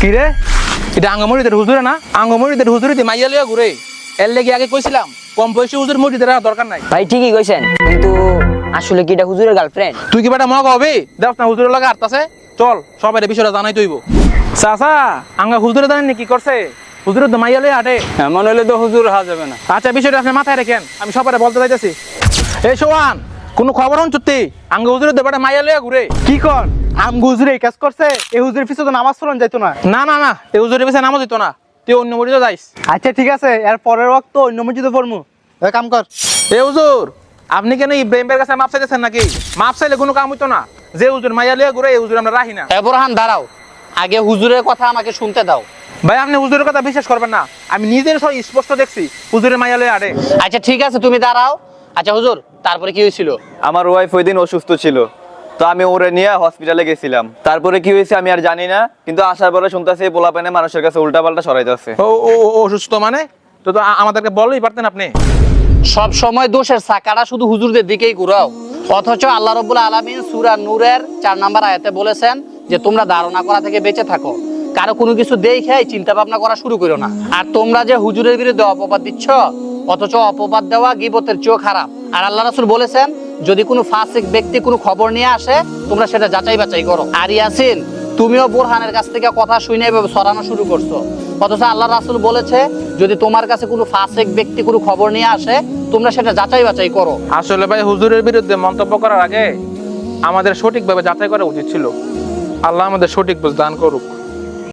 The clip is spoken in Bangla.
কি রে? এটা আঙ্গমরিদের হুজুরে না? আঙ্গমরিদের হুজুরিতে মাইয়া লিয়া ঘুরে এর লেগে আগে কইছিলাম কম বয়সী হুজুর মরিদের দরকার নাই। ভাই ঠিকই কইছেন কিন্তু আসলে কি এটা হুজুরের গার্লফ্রেন্ড তুই কি বেটা মগ হবে দেখ না হুজুরের লগে আটতাছে চল সবাই বিষয়টা জানাই তৈব চাচা আঙ্গা হুজুরে জানেন কি করছে হুজুরের তো মাইয়া লিয়া আটে এমন হলে তো হুজুর হা যাবে না। আচ্ছা বিষয়টা আপনি মাথায় রাখেন আমি সবাই বলতে চাইতেছি এই সোয়ান কোনো খবর হন চুত্তি আঙ্গ হুজুরের দেবাটা মাইয়া লিয়া ঘুরে কি কর আম হুজুরে এই কাজ করছে এই হুজুরের পিছনে তো নামাজ পড়ন যাইতো না। না না না এই হুজুরের পিছনে নামও দিত না। তুই অন্য যাইস। আচ্ছা ঠিক আছে এর পরের ওয়াক্ত অন্য মসজিদে পড়মু। এ কাম কর। এ হুজুর আপনি কেন ইব্রাহিমের কাছে মাপ চাইতেছেন নাকি? মাপ চাইলে কোনো কাম হইতো না। যে হুজুর মাইয়া লিয়া ঘুরে এই হুজুর আমরা রাখি না। এ বোরহান দাঁড়াও। আগে হুজুরের কথা আমাকে শুনতে দাও। ভাই আপনি হুজুরের কথা বিশ্বাস করবেন না। আমি নিজের সব স্পষ্ট দেখছি হুজুরের মাইয়া লিয়া আটে আচ্ছা ঠিক আছে তুমি দাঁড়াও। আচ্ছা হুজুর তারপরে কি হয়েছিল? আমার ওয়াইফ ওই দিন অসুস্থ ছিল। তো আমি ওরে নিয়ে হসপিটালে গেছিলাম। তারপরে কি হয়েছে আমি আর জানি না কিন্তু আসার পরে শুনতেছি পোলা পানে মানুষের কাছে উল্টা পাল্টা সরাইতেছে। ও ও ও- অসুস্থ মানে? তো তো আ- আমাদেরকে বললেই পারতেন আপনি? সব সময় দোষের চাকাটা শুধু হুজুরদের দিকেই ঘুরাও। অথচ আল্লাহ রব্বুল আলমিন সুরা নূরের চার নাম্বার আয়াতে বলেছেন যে তোমরা ধারণা করা থেকে বেঁচে থাকো। কারও কোনো কিছু দেখে চিন্তা ভাবনা করা শুরু করো না। আর তোমরা যে হুজুরের বিরুদ্ধে অপবাদ দিচ্ছ অথচ অপবাদ দেওয়া গিবতের চেয়েও খারাপ। আর আল্লাহ রাসুল বলেছেন যদি কোনো ফাসিক ব্যক্তি কোনো খবর নিয়ে আসে, তোমরা সেটা যাচাই বাছাই করো। আর ইয়াসিন, তুমিও বোরহানের কাছ থেকে কথা শুনে এভাবে সরানো শুরু করছ। অথচ আল্লাহ রাসুল বলেছে, যদি তোমার কাছে কোনো ফাসিক ব্যক্তি কোনো খবর নিয়ে আসে, তোমরা সেটা যাচাই বাছাই করো। আসলে ভাই, হুজুরের বিরুদ্ধে মন্তব্য করার আগে আমাদের সঠিকভাবে যাচাই করা উচিত ছিল। আল্লাহ আমাদের সঠিক বুঝ দান করুক।